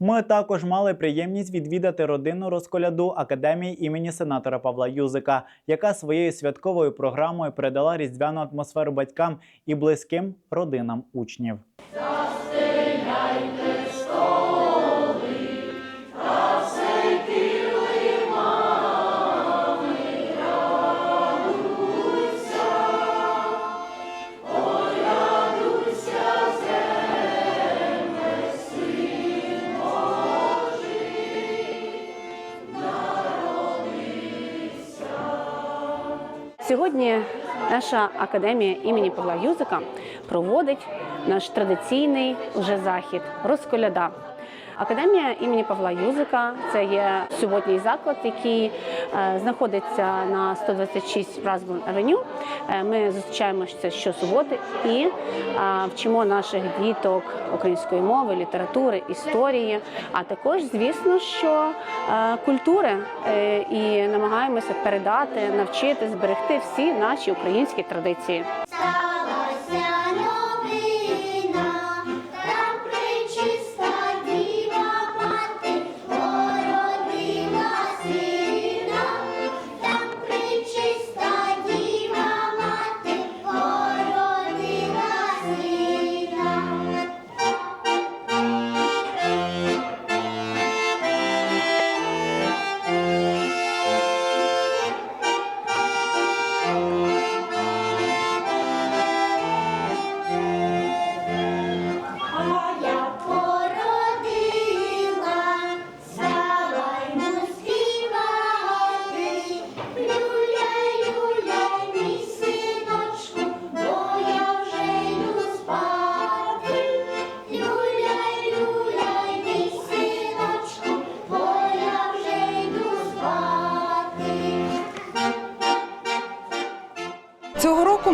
Ми також мали приємність відвідати родинну розколяду академії імені сенатора Павла Юзика, яка своєю святковою програмою передала різдвяну атмосферу батькам і близьким родинам учнів. Сьогодні наша академія імені Павла Юзика проводить наш традиційний вже захід розколяда. Академія імені Павла Юзика це є суботній заклад, який е, знаходиться на 126 Бразбурн Авеню. Е, Ми зустрічаємося щосуботи і е, вчимо наших діток української мови, літератури, історії, а також, звісно, що культури і намагаємося передати, навчити, зберегти всі наші українські традиції.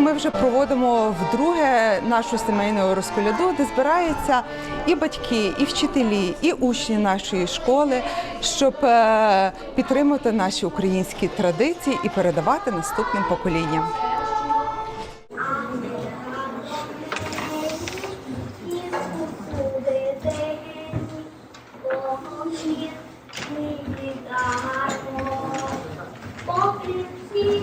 Ми вже проводимо вдруге нашу сімейну розколяду, де збираються і батьки, і вчителі, і учні нашої школи, щоб е, підтримати наші українські традиції і передавати наступним поколінням. Поки всі